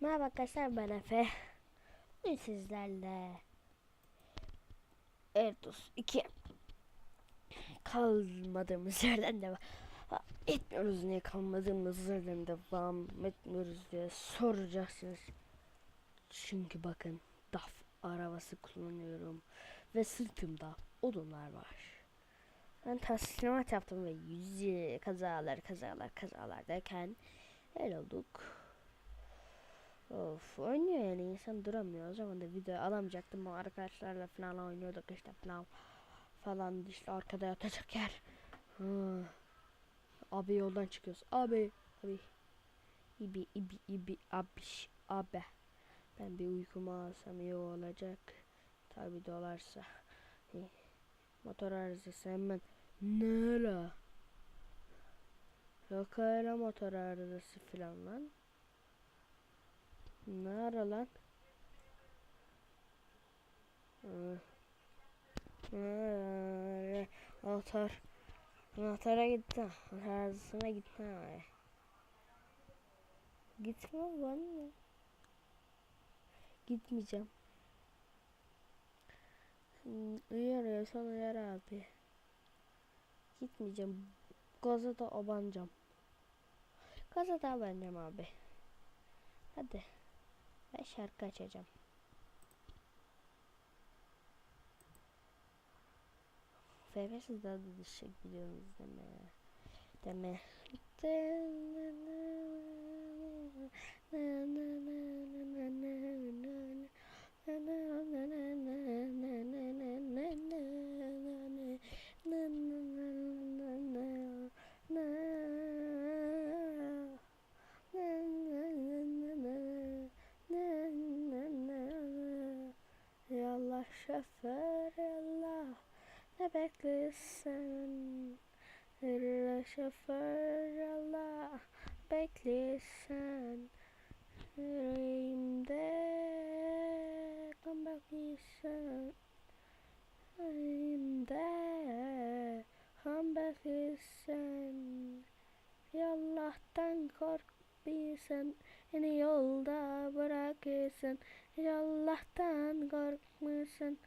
Merhaba arkadaşlar ben Efe. Bugün sizlerle Erdos 2 kalmadığımız yerden devam etmiyoruz niye kalmadığımız yerden devam etmiyoruz diye soracaksınız. Çünkü bakın DAF arabası kullanıyorum ve sırtımda odunlar var. Ben taslimat yaptım ve yüzü kazalar kazalar kazalar derken el olduk. Of oynuyor yani insan duramıyor. O zaman da video alamayacaktım ama arkadaşlarla falan oynuyorduk işte falan falan işte arkada yatacak yer. Abi yoldan çıkıyoruz. Abi abi. İbi ibi ibi abiş abi. Ben bir uykumu alsam iyi olacak. Tabi dolarsa. Motor arızası hemen. Nere? Yok öyle motor arızası falan lan. Ne ara lan? Ee, ee, ee, anahtar. Anahtara gitti. Anahtarısına gitti. Gitme lan ya. Gitmeyeceğim. Hmm, Uyarıyorsan uyar abi. Gitmeyeceğim. Gazete abanacağım. Gazete abanacağım abi. Hadi. Ben şarkı açacağım. FB'siz daha da düşecek biliyorsunuz deme. Deme. şoför Allah ne beklesin Hırla şoför Allah beklesin Yüreğimde kan beklesin Yüreğimde kan beklesin Allah'tan kork bilsen Beni yolda bırakırsın Allah'tan korkmuşsun.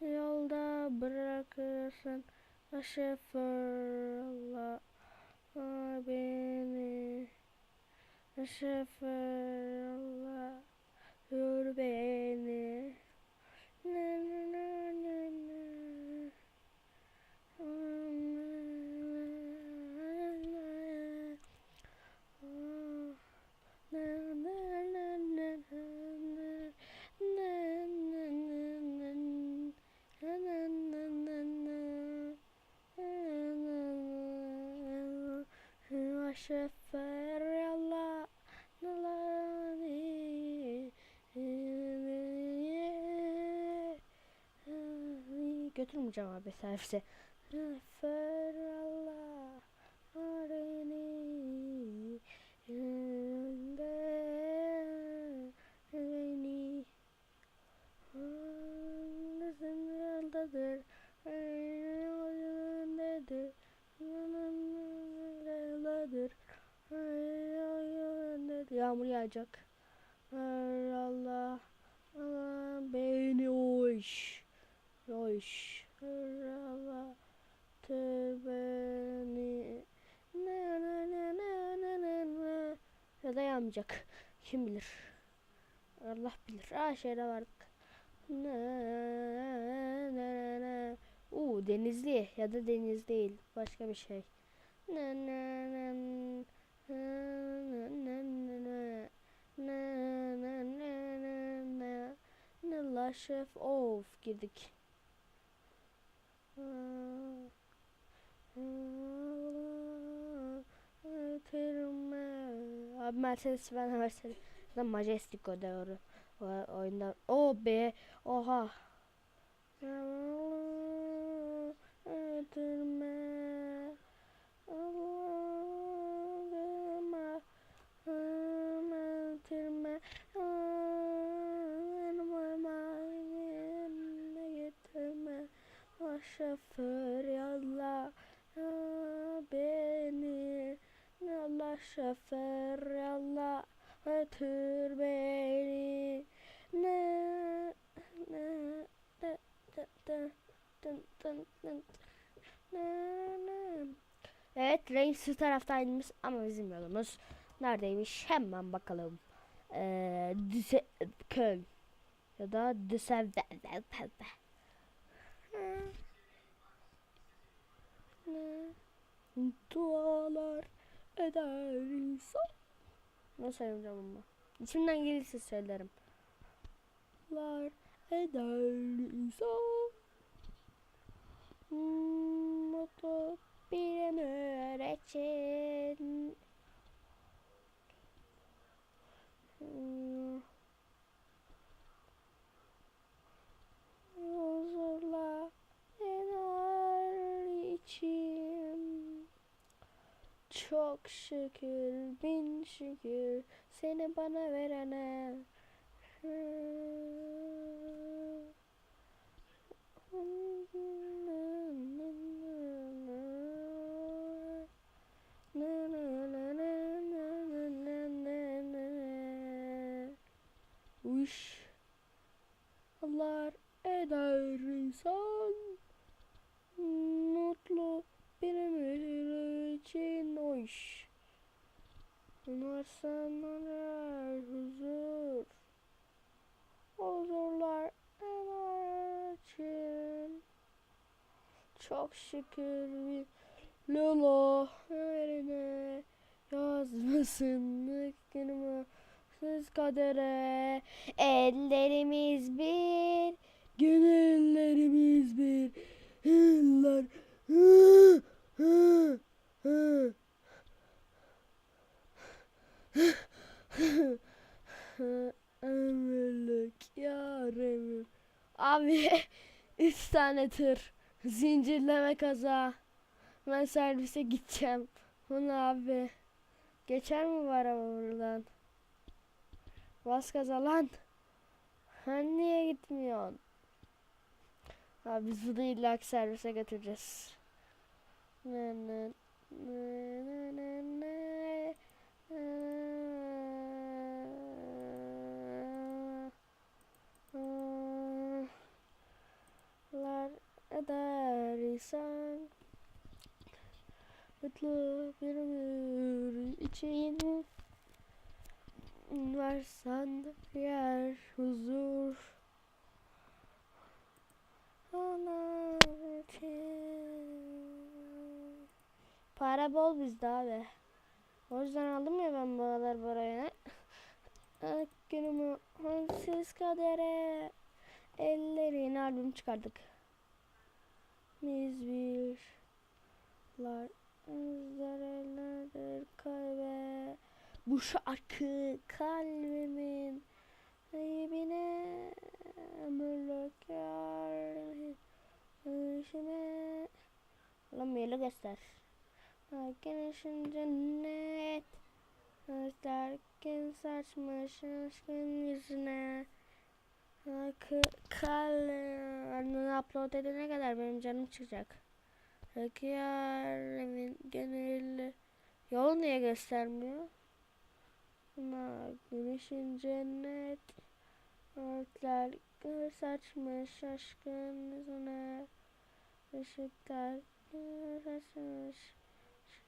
Yolda bırakırsın. Şoförler beni. Şoförler yürü beni. Na na na na na. şefer Allah götürmeyeceğim abi servise. Yağmur yağacak. Allah. Beni hoş hoş Allah beni ne. Ne ne ne ne ne ne ya da yağmayacak kim bilir? Allah bilir. Ha şehre vardık ne ne ne Uuu denizli ya da deniz değil. Başka bir şey. Ne ne ne Laşef of girdik. Abi Mercedes ben Mercedes. Da Majestic o doğru. O, oyunda. O be. Oha. Öldürme. Allah. Şoför yalla beni Allah şoför yalla Götür beni ne ne de de de dın dın dın Evet renksiz taraftaymış ama bizim yolumuz neredeymiş hemen bakalım. Ee, Düse Köln ya da Düsseldorf. Ne? Dualar eder insan. Nasıl söyleyeceğim ama? İçimden gelirse söylerim. Dualar eder insan. Mutlu bir ömür için. Çok şükür, bin şükür seni bana verene. Uş. Allah eder insan mutlu bir ömür için o iş. Varsan arar huzur. Huzurlar ener için. Çok şükür bir Lola yerine yazmasın günümü siz kadere. Ellerimiz bir gönüllerimiz bir. Yıllar hı, hı, hı. Ömürlük yarım. Abi üç tane tır. Zincirleme kaza. Ben servise gideceğim. Bunu abi. Geçer mi var ama buradan? Bas gaza lan. Sen niye gitmiyorsun? Abi biz bunu illa servise götüreceğiz. Ne ne ne ne ne ne Lar eder insan. Mutlu bir ömür için Varsan yer huzur. Para bol bizde abi o yüzden aldım ya ben bu aralar buraya. Ah, Günümü hansız kadere ellerin albüm çıkardık. Biz bir lar zarelerdir kalbe bu şarkı kalbimin ayıbine ömürlük yar işime Lan yolu göster. Güneşin cennet Özlerken saçmış aşkın yüzüne. Kalını upload edene kadar benim canım çıkacak. Rüzgarın gönüllü Yol niye göstermiyor? Ama güneşin cennet Örtler saçmış aşkın yüzüne. Işıklar saçmış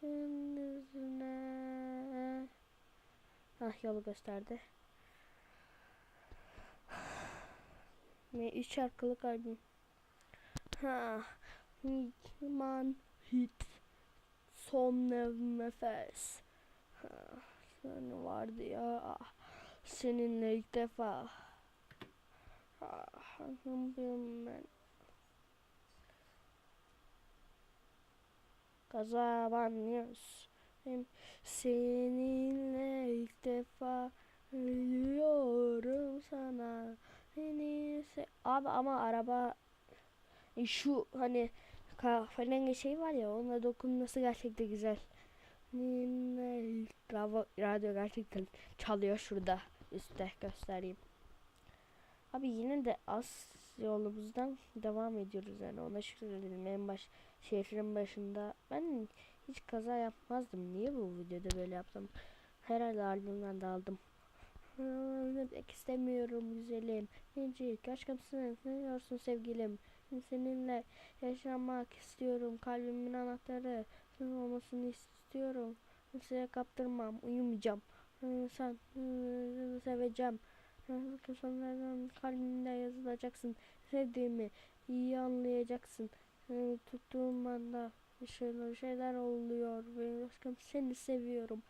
aşkın yüzüne Ah yolu gösterdi. Ve üç şarkılık albüm. Ha, man hit son nefes. Sen vardı ya. Seninle ilk defa. Ah, bilmiyorum Kazanıyoruz. Hem seninle ilk defa ölüyorum sana. Beni se Abi ama araba e, şu hani kahverengi şey var ya ona dokunması gerçekten güzel. Radyo, radyo gerçekten çalıyor şurada üstte göstereyim. Abi yine de az yolumuzdan devam ediyoruz yani ona şükredelim en baş şehrin başında ben hiç kaza yapmazdım niye bu videoda böyle yaptım herhalde albümden de aldım Ölmek istemiyorum güzelim. Necik aşkımsın. Ne diyorsun sevgilim? Seninle yaşamak istiyorum. Kalbimin anahtarı. Senin olmasını istiyorum. Kimseye kaptırmam. Uyumayacağım. Ee, Sen ee, seveceğim. Ee, Sonradan kalbimde yazılacaksın. Sevdiğimi iyi anlayacaksın. Ee, Tuttuğum anda şeyler, şeyler oluyor. Ve aşkım seni seviyorum.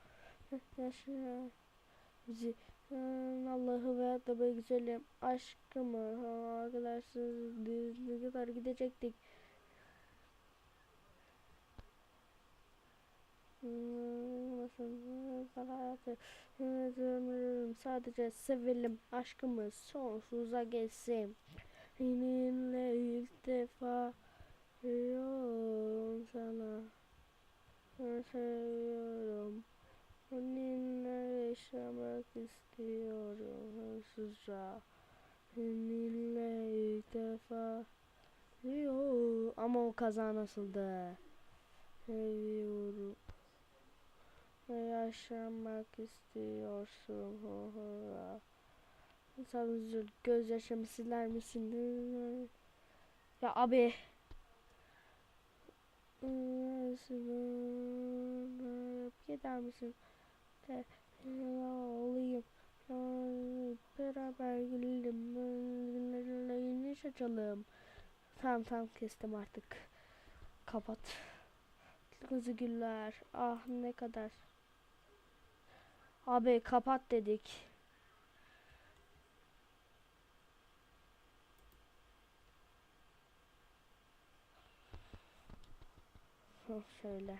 Yaşa. Allah'ı ve da be güzelim aşkımı ha, arkadaşsız ne kadar gidecektik sadece sevelim aşkımız sonsuza geçsin seninle ilk defa diyorum sana. Ben seviyorum. Seninle yaşamak istiyorum hırsızca. Seninle ilk defa. Yo, ama o kaza nasıldı? Seviyorum. Ve yaşamak istiyorsun ho ho. Sen üzül gözyaşımı siler misin? Ya abi Gider misin? De, olayım. Beraber gülelim. Güneş açalım. Tamam tamam kestim artık. Kapat. Kızı güller. Ah ne kadar. Abi kapat dedik. Hah, Şöyle.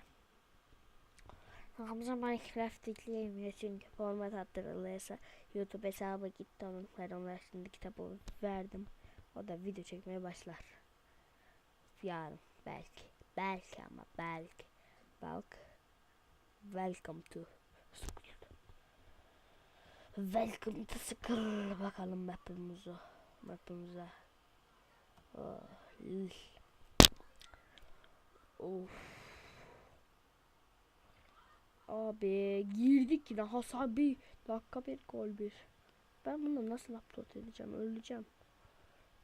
Hamza Minecraft yükleyemiyor çünkü format attırılırsa YouTube hesabı gitti onun. Ben şimdi kitabı verdim. O da video çekmeye başlar. Yarın belki. Belki ama belki. Belki. Welcome to School. Welcome to School. Bakalım map'imize. Map'imize. Oh, of. Abi girdik yine hasar bir dakika bir gol bir. Ben bunu nasıl upload edeceğim? Öleceğim.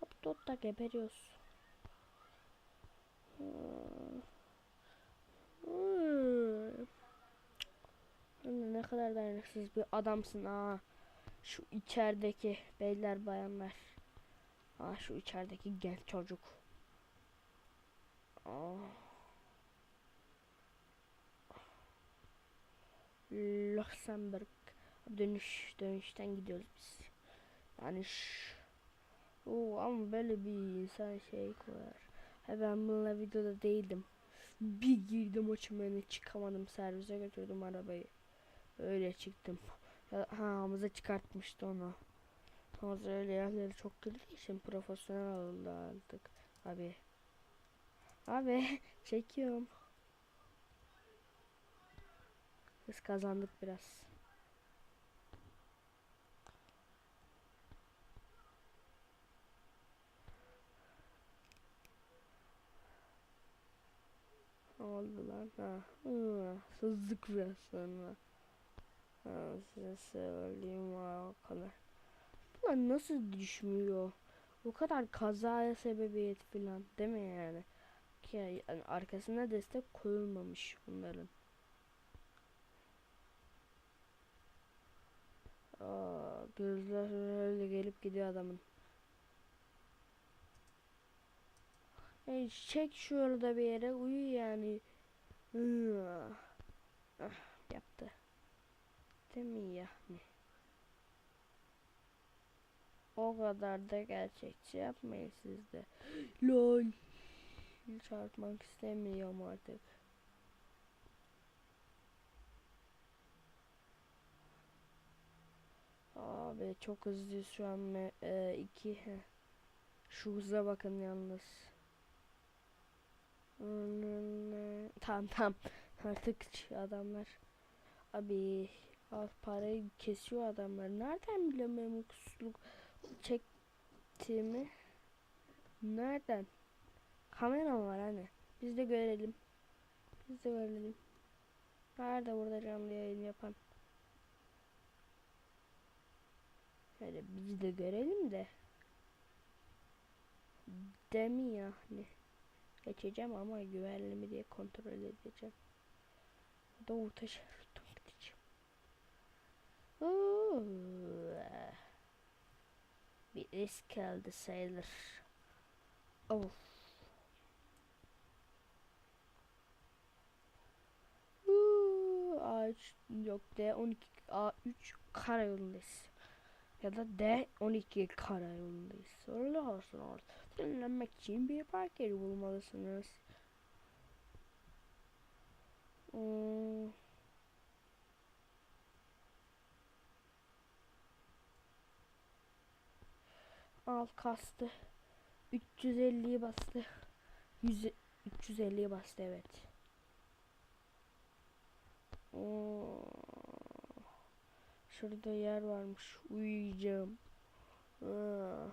Upload'da geberiyoruz. Hmm. Ne kadar dayanıksız bir adamsın ha. Şu içerideki beyler bayanlar. Ha şu içerideki genç çocuk. Aa. Luxemburg. Dönüş dönüşten gidiyoruz biz. Yani şş. Oo, ama böyle bir insan şey koyar. Ha ben bununla videoda değildim. Bir girdim açımını çıkamadım servise götürdüm arabayı. Öyle çıktım. Ha Hamza çıkartmıştı onu. Hamza öyle yerleri çok girdiği için profesyonel oldu artık. Abi. Abi çekiyorum. Biz kazandık biraz. Ne oldu lan? Ha. Hı, sızdık biraz sonra. Ha, size söyleyeyim ha, o kadar. Bunlar nasıl düşmüyor? O kadar kazaya sebebiyet falan değil mi yani? Ki yani arkasına destek koyulmamış bunların. Aa, gözler öyle gelip gidiyor adamın. Hey, çek şurada bir yere uyu yani. Hı. Ah, yaptı. Değil mi yani? O kadar da gerçekçi yapmayın siz de. Lol. Çarpmak istemiyorum artık. Abi çok hızlı şu an e, iki. Şu hıza bakın yalnız. Tamam tamam. Artık adamlar. Abi al parayı kesiyor adamlar. Nereden benim kusurluk çektiğimi? Nereden? Kamera var hani. Biz de görelim. Biz de görelim. Nerede burada canlı yayın yapan? Hadi biz de görelim de. Demi yani. Geçeceğim ama güvenli mi diye kontrol edeceğim. Doğu taşı gideceğim. Bir risk kaldı sayılır. Of. Uuu, A3 yok D12 A3 karayolundayız. Ya da D12 karayolundayız. Sorulu olsun orada. Dinlenmek için bir park yeri bulmalısınız. Hmm. Al kastı. 350'yi bastı. 100 350'yi bastı evet. Oo. Şurada yer varmış. Uyuyacağım. Aa.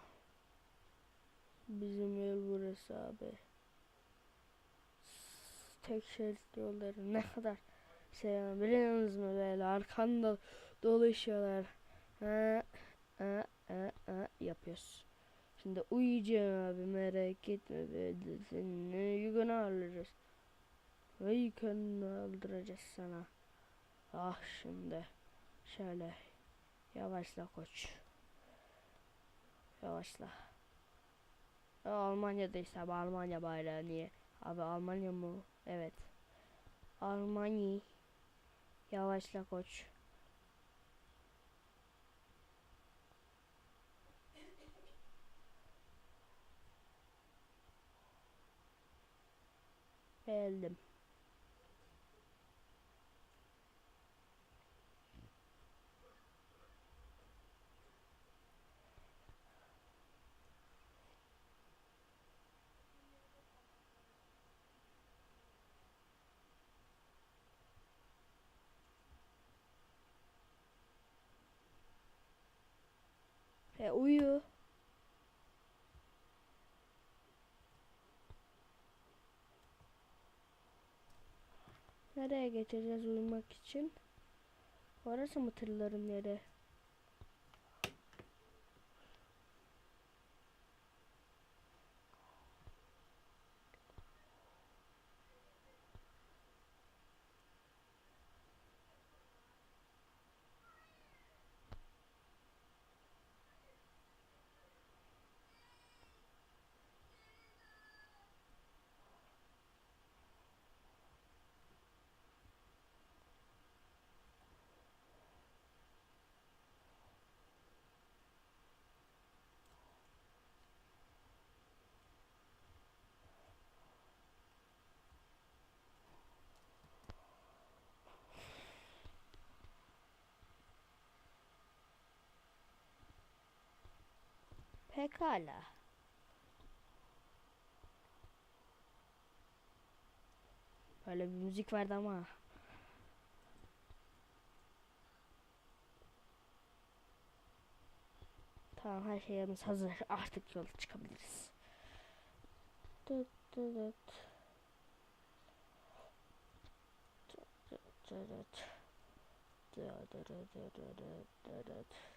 Bizim yol burası abi. Tek şerit yolları ne kadar yani biliyorsunuz mu böyle arkanda dolaşıyorlar. Ha, ha, ha, ha, yapıyoruz. Şimdi uyuyacağım abi merak etme böyle seninle yükünü alırız. Ve yükünü aldıracağız sana. Ah şimdi şöyle yavaşla koç. Yavaşla. Ya Almanya'daysa abi Almanya bayrağı niye? Abi Almanya mı? Evet. Almanya. Yavaşla koç. Geldim. E uyu. Nereye geçeceğiz uyumak için? Orası mı tırların yeri? Pekala. Böyle bir müzik vardı ama. Tamam her şeyimiz hazır. Artık yola çıkabiliriz. Dıt dıt dıt. Dıt dıt dıt. Dıt dıt dıt dıt dıt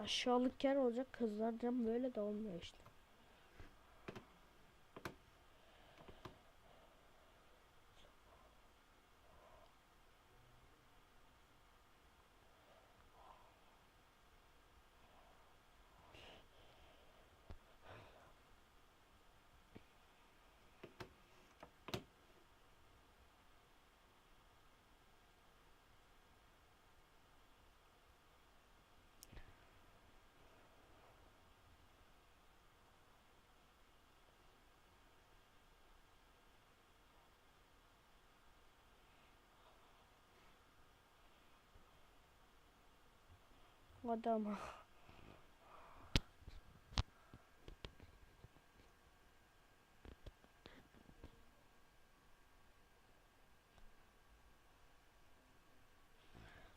Aşağılık yer olacak kızlar cam böyle de olmuyor işte.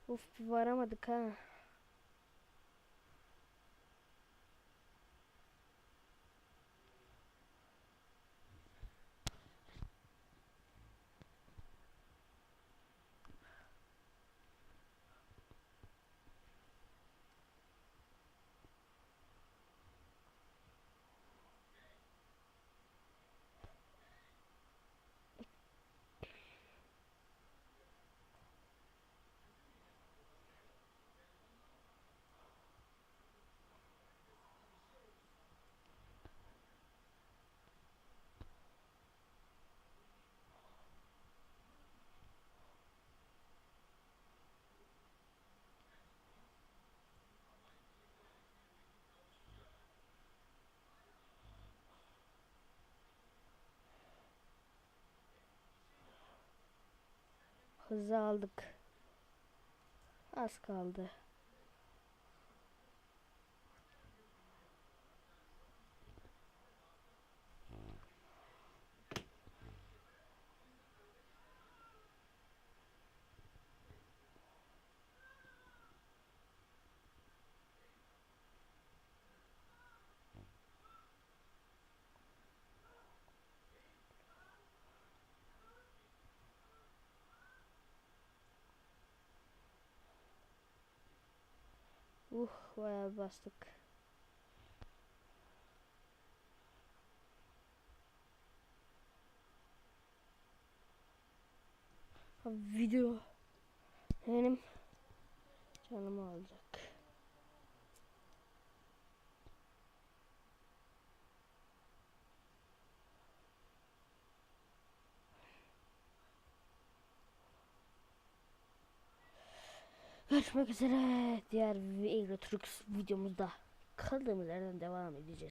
Uf bir varamadık ha. Hızı aldık. Az kaldı. Uh bayağı bastık. Video benim canımı alacak. Görüşmek üzere. Diğer Euro Trucks videomuzda kaldığımız yerden devam edeceğiz.